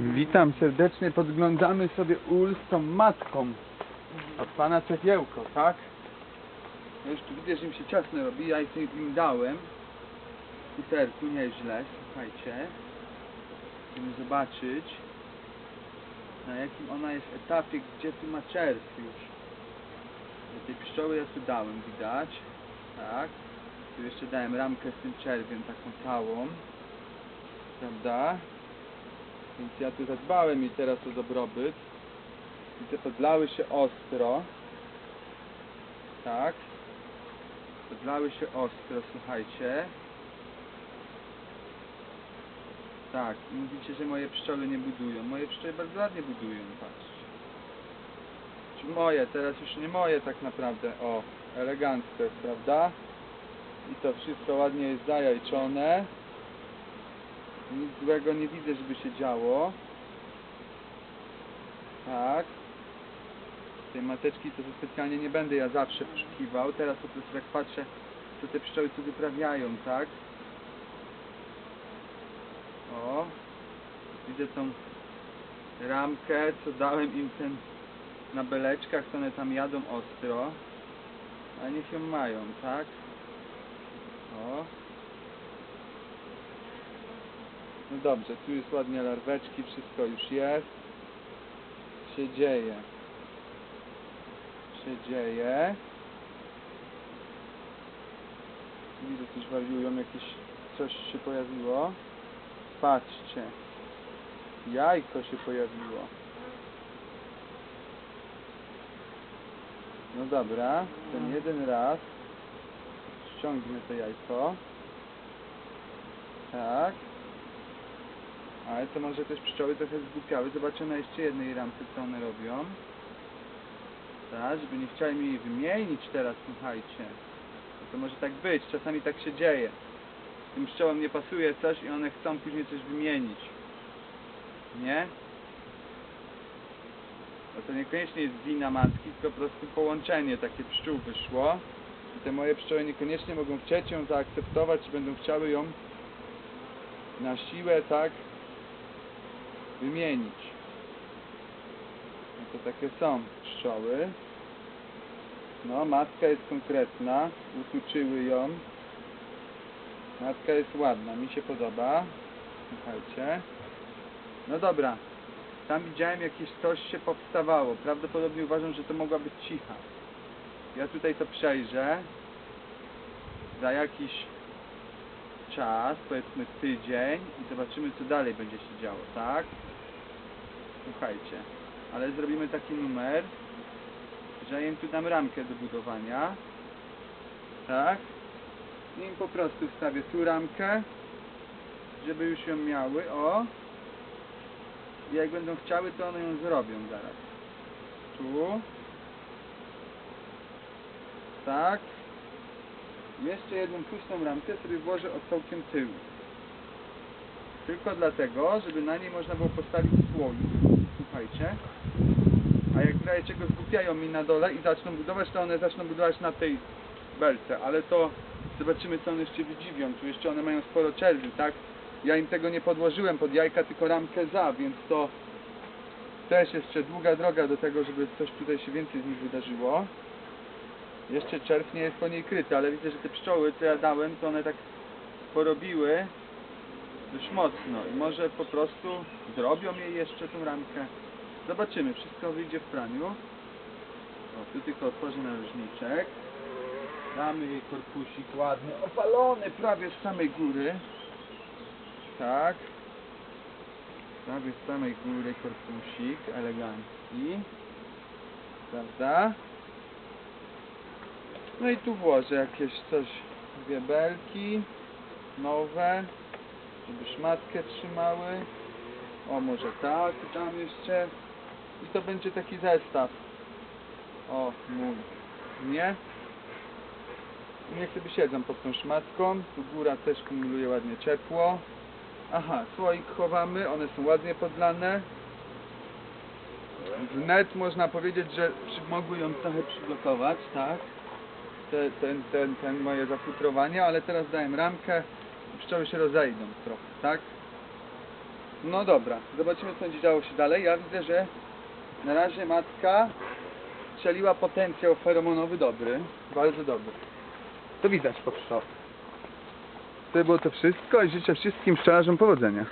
Witam serdecznie, podglądamy sobie ul z tą matką. Od pana Cegiełko, tak? No już tu widzę, że im się ciasno robi, ja im dałem. W futerku, nieźle, słuchajcie. Chcemy zobaczyć na jakim ona jest etapie, gdzie tu ma czerw już. Do tej pszczoły ja tu dałem, widać. Tak. Tu jeszcze dałem ramkę z tym czerwiem, taką całą. Prawda więc ja tu zadbałem i teraz o dobrobyt. Widzę, podlały się ostro. Tak. Podlały się ostro, słuchajcie. Tak, mówicie, że moje pszczoły nie budują. Moje pszczoły bardzo ładnie budują, patrzcie. Czy moje, teraz już nie moje tak naprawdę. O, elegancko jest, prawda? I to wszystko ładnie jest zajajczone. Nic złego nie widzę, żeby się działo. Tak. Tej mateczki to specjalnie nie będę ja zawsze poszukiwał. Teraz po prostu jak patrzę, co te pszczoły tu wyprawiają, tak? O. Widzę tą ramkę, co dałem im ten na beleczkach, co one tam jadą ostro. A niech ją mają, tak? O. No dobrze, tu jest ładnie larweczki, wszystko już jest. Się dzieje. Się dzieje. Widzę, coś wariują, jakieś coś się pojawiło. Patrzcie. Jajko się pojawiło. No dobra, ten jeden raz ściągnę to jajko. Tak. Ale to może też pszczoły trochę zgłupiały. Zobaczę na jeszcze jednej ramce, co one robią. Tak, żeby nie chciały mi jej wymienić teraz, słuchajcie. No to może tak być, czasami tak się dzieje. Tym pszczołom nie pasuje coś i one chcą później coś wymienić. Nie? No to niekoniecznie jest wina matki, tylko po prostu połączenie takie pszczół wyszło. I te moje pszczoły niekoniecznie mogą chcieć ją zaakceptować, czy będą chciały ją na siłę, tak, wymienić. No to takie są pszczoły. No, matka jest konkretna, utuczyły ją. Matka jest ładna, mi się podoba. Słuchajcie. No dobra, tam widziałem jakieś coś się powstawało. Prawdopodobnie uważam, że to mogła być cicha. Ja tutaj to przejrzę. Za jakiś czas, powiedzmy tydzień i zobaczymy co dalej będzie się działo, tak? Słuchajcie, ale zrobimy taki numer, że im tu dam ramkę do budowania, tak? I im po prostu wstawię tu ramkę, żeby już ją miały, o. I jak będą chciały, to one ją zrobią zaraz. Tu. Tak. Jeszcze jedną pustą ramkę sobie włożę od całkiem tyłu. Tylko dlatego, żeby na niej można było postawić słoik. Słuchajcie. A jak w razie czego zgłupiają mi na dole i zaczną budować, to one zaczną budować na tej belce. Ale to zobaczymy co one jeszcze wydziwią. Tu jeszcze one mają sporo czerwi, tak? Ja im tego nie podłożyłem pod jajka, tylko ramkę za, więc to też jeszcze długa droga do tego, żeby coś tutaj się więcej z nich wydarzyło. Jeszcze czerw nie jest po niej kryty, ale widzę, że te pszczoły, co ja dałem, to one tak porobiły dość mocno i może po prostu zrobią jej jeszcze tą ramkę. Zobaczymy, wszystko wyjdzie w praniu. O, tu tylko otworzę narożniczek. Damy jej korpusik ładny, opalony prawie z samej góry. Tak. Prawie z samej góry korpusik, elegancki. Prawda? No i tu włożę jakieś coś, dwie belki nowe, żeby szmatkę trzymały. O, może tak, tam jeszcze. I to będzie taki zestaw. O, mój. Nie? Niech sobie siedzą pod tą szmatką. Tu góra też kumuluje ładnie ciepło. Aha, słoik chowamy, one są ładnie podlane. Wnet można powiedzieć, że mogły ją trochę przyblokować, tak? Te, ten, ten, ten moje zafutrowanie, ale teraz dałem ramkę pszczoły się rozejdą trochę, tak? No dobra, zobaczymy co będzie działo się dalej. Ja widzę, że na razie matka strzeliła potencjał feromonowy dobry, bardzo dobry. To widać po pszczołach. To było to wszystko i życzę wszystkim pszczelarzom powodzenia.